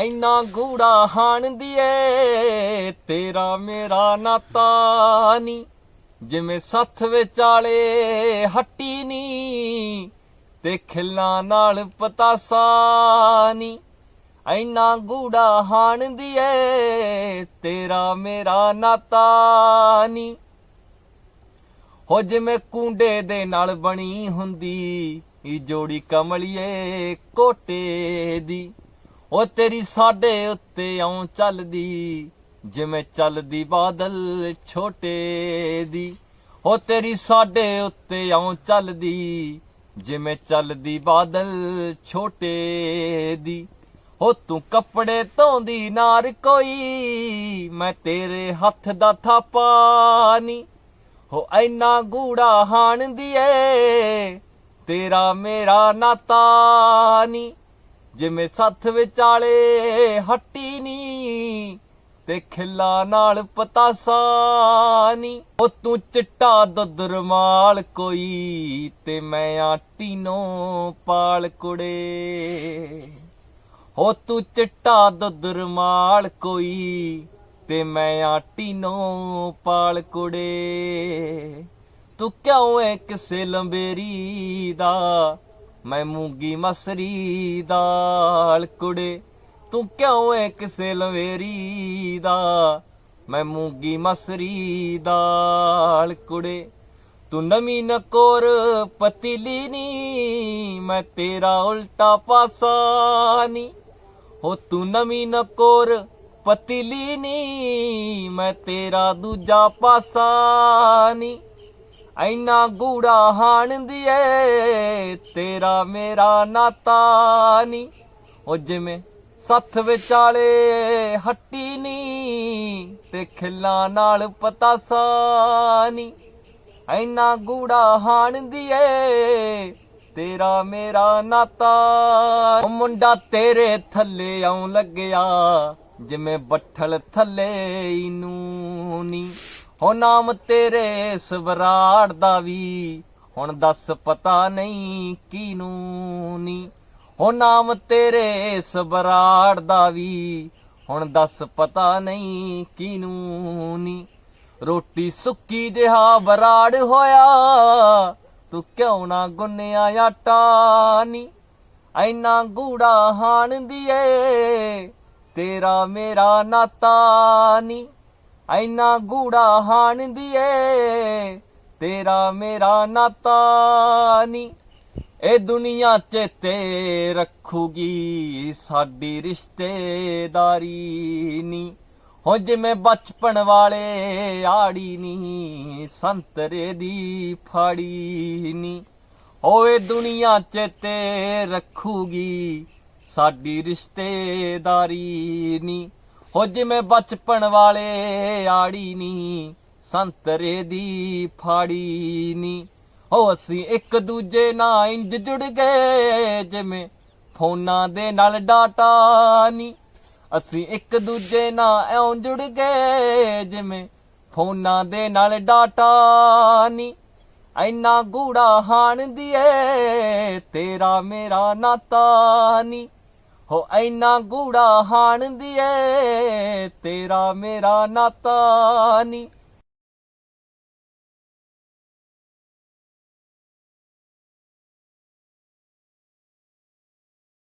ਐਨਾ ਗੂੜਾ ਹਾਣ ਦੀਏ ਤੇਰਾ ਮੇਰਾ ਨਾਤਾ ਨੀ। ਜਿਵੇਂ ਸੱਥ ਵਿਚਾਲੇ ਹੱਟੀ ਨੀ, ਤੇ ਖਿੱਲਾਂ ਨਾਲ ਪਤਾਸਾ ਨੀ। ਐਨਾ ਗੂੜਾ ਹਾਣ ਦੀਏ ਤੇਰਾ ਮੇਰਾ ਨਾਤਾ ਨੀ। ਹੋ ਜਿਵੇਂ ਕੁੰਡੇ ਦੇ ਨਾਲ ਬਣੀ ਹੁੰਦੀ ਈ ਜੋੜੀ ਕਮਲੀਏ ਕੋਟੇ ਦੀ। ਉਹ ਤੇਰੀ ਸਾਡੇ ਉੱਤੇ ਆਉਂ ਚੱਲਦੀ, ਜਿਵੇਂ ਚੱਲਦੀ ਬਾਦਲ ਛੋਟੇ ਦੀ। ਓ ਤੇਰੀ ਸਾਡੇ ਉੱਤੇ ਆਉਂ ਚੱਲਦੀ, ਜਿਵੇਂ ਚੱਲਦੀ ਬਾਦਲ ਛੋਟੇ ਦੀ। ਹੋ ਤੂੰ ਕੱਪੜੇ ਧੋਂਦੀ ਨਾਰ ਕੋਈ, ਮੈਂ ਤੇਰੇ ਹੱਥ ਦਾ ਥਾਪਾ ਨੀ ਹੋ ਐਨਾ ਗੂੜਾ ਹਾਣ ਦੀਏ ਤੇਰਾ ਮੇਰਾ ਨਾਤਾ ਨੀ ਜਿਵੇਂ ਸੱਥ ਵਿਚਾਲੇ ਹੱਟੀ ਨੀ ਤੇ ਖਿੱਲਾ ਨਾਲ ਪਤਾਸਾ ਨੀ। ਉਹ ਤੂੰ ਚਿੱਟਾ ਦੁੱਧ ਕੋਈ ਤੇ ਮੈਂ ਆਟੀ ਨੂੰ ਪਾਲ ਕੁੜੇ। ਹੋ ਤੂੰ ਚਿੱਟਾ ਦੁੱਧ ਕੋਈ ਤੇ ਮੈਂ ਆਟੀ ਨੂੰ ਪਾਲ ਕੁੜੇ। ਤੂੰ ਕਿਉਂ ਐ ਕਿਸੇ ਲੰਬੇਰੀ ਦਾ ਮੈਂ ਮੂੰਗੀ ਮਸਰੀ ਦਾਲ ਕੁੜੇ, ਤੂੰ ਕਿਉਂ ਐ ਕਿਸੇ ਲਵੇਰੀ ਦਾ? ਮੈਂ ਮੂੰਗੀ ਮਸਰੀ ਦਾਲ ਕੁੜੇ, ਤੂੰ ਨਮੀ ਨਕੋਰ ਪਤੀਲੀ ਨੀ, ਮੈਂ ਤੇਰਾ ਉਲਟਾ ਪਾਸਾ ਨੀ। ਹੋ ਤੂੰ ਨਮੀ ਨਕੋਰ ਪਤੀਲੀ ਨੀ, ਮੈਂ ਤੇਰਾ ਦੂਜਾ ਪਾਸਾ ਨੀ। ਐਨਾ ਗੂੜਾ ਹਾਣਦੀ ਦੀਏ ਤੇਰਾ ਮੇਰਾ ਨਾਤਾ ਨੀ। ਉਹ ਜਿਵੇਂ ਸੱਥ ਵਿਚਾਲੇ ਹੱਟੀ ਨੀ, ਤੇ ਖਿੱਲਾਂ ਨਾਲ ਪਤਾਸਾ ਨੀ। ਐਨਾ ਗੂੜਾ ਹਾਣਦੀ ਦੀਏ ਤੇਰਾ ਮੇਰਾ ਨਾਤਾ ਮੁੰਡਾ ਤੇਰੇ ਥੱਲੇ ਆਉਂ ਲੱਗਿਆ, ਜਿਵੇਂ ਬੱਠਲ ਥੱਲੇ ਨੂੰ ਹੋ ਨਾਮ ਤੇਰੇ ਸਵਰਾੜ ਦਾ ਵੀ। ਹੁਣ ਦੱਸ ਪਤਾ ਨਹੀਂ ਕਿਨੂੰ ਨੀ ਹੋ ਨਾਮ ਤੇਰੇ ਸਵਰਾੜ ਦਾ ਵੀ। ਹੁਣ ਦੱਸ ਪਤਾ ਨਹੀਂ ਕਿਨੂੰ ਨੀ ਰੋਟੀ ਸੁੱਕੀ ਜਿਹਾ ਬਰਾੜ ਹੋਇਆ। ਤੂੰ ਕਿਉਂ ਨਾ ਗੁੰਨਿਆ ਆਟਾ ਨੀ ਐਨਾ ਗੂੜਾ ਹਾਣ ਦੀਏ ਤੇਰਾ ਮੇਰਾ ਨਾਤਾ ਨੀ ਐਨਾ ਗੂੜਾ ਹਾਣ ਦੀਏ ਤੇਰਾ ਮੇਰਾ ਨਾਤਾ ਨੀ। ਇਹ ਦੁਨੀਆ ਚੇਤੇ ਰੱਖੂਗੀ ਸਾਡੀ ਰਿਸ਼ਤੇਦਾਰੀ ਨੀ। ਹੋ ਜਿਵੇਂ ਬਚਪਨ ਵਾਲੇ ਆੜੀ ਨੀ, ਸੰਤਰੇ ਦੀ ਫਾੜੀ ਨੀ। ਓਏ ਦੁਨੀਆ ਚ ਤੇ ਰੱਖੂਗੀ ਸਾਡੀ ਰਿਸ਼ਤੇਦਾਰੀ ਨੀ। ਹੋ ਜਿਵੇਂ ਬਚਪਨ ਵਾਲੇ ਆੜੀ ਨੀ ਸੰਤਰੇ ਦੀ ਫਾੜੀ ਨੀ। ਹੋ ਅਸੀਂ ਇੱਕ ਦੂਜੇ ਨਾਲ ਇੰਜ ਜੁੜ ਗਏ, ਜਿਵੇਂ ਫੋਨਾਂ ਦੇ ਨਾਲ ਡਾਟਾ ਨੀ। ਅਸੀਂ ਇੱਕ ਦੂਜੇ ਨਾਲ ਐਉਂ ਜੁੜ ਗਏ, ਜਿਵੇਂ ਫੋਨਾਂ ਦੇ ਨਾਲ ਡਾਟਾ ਨੀ। ਐਨਾ ਗੂੜਾ ਹਾਣ ਦੀਏ ਤੇਰਾ ਮੇਰਾ ਨਾਤਾ ਨੀ। ਹੋ ਐਨਾ ਗੂੜਾ ਹਾਣ ਦੀਏ ਤੇਰਾ ਮੇਰਾ ਨਾਤਾ ਨਹੀਂ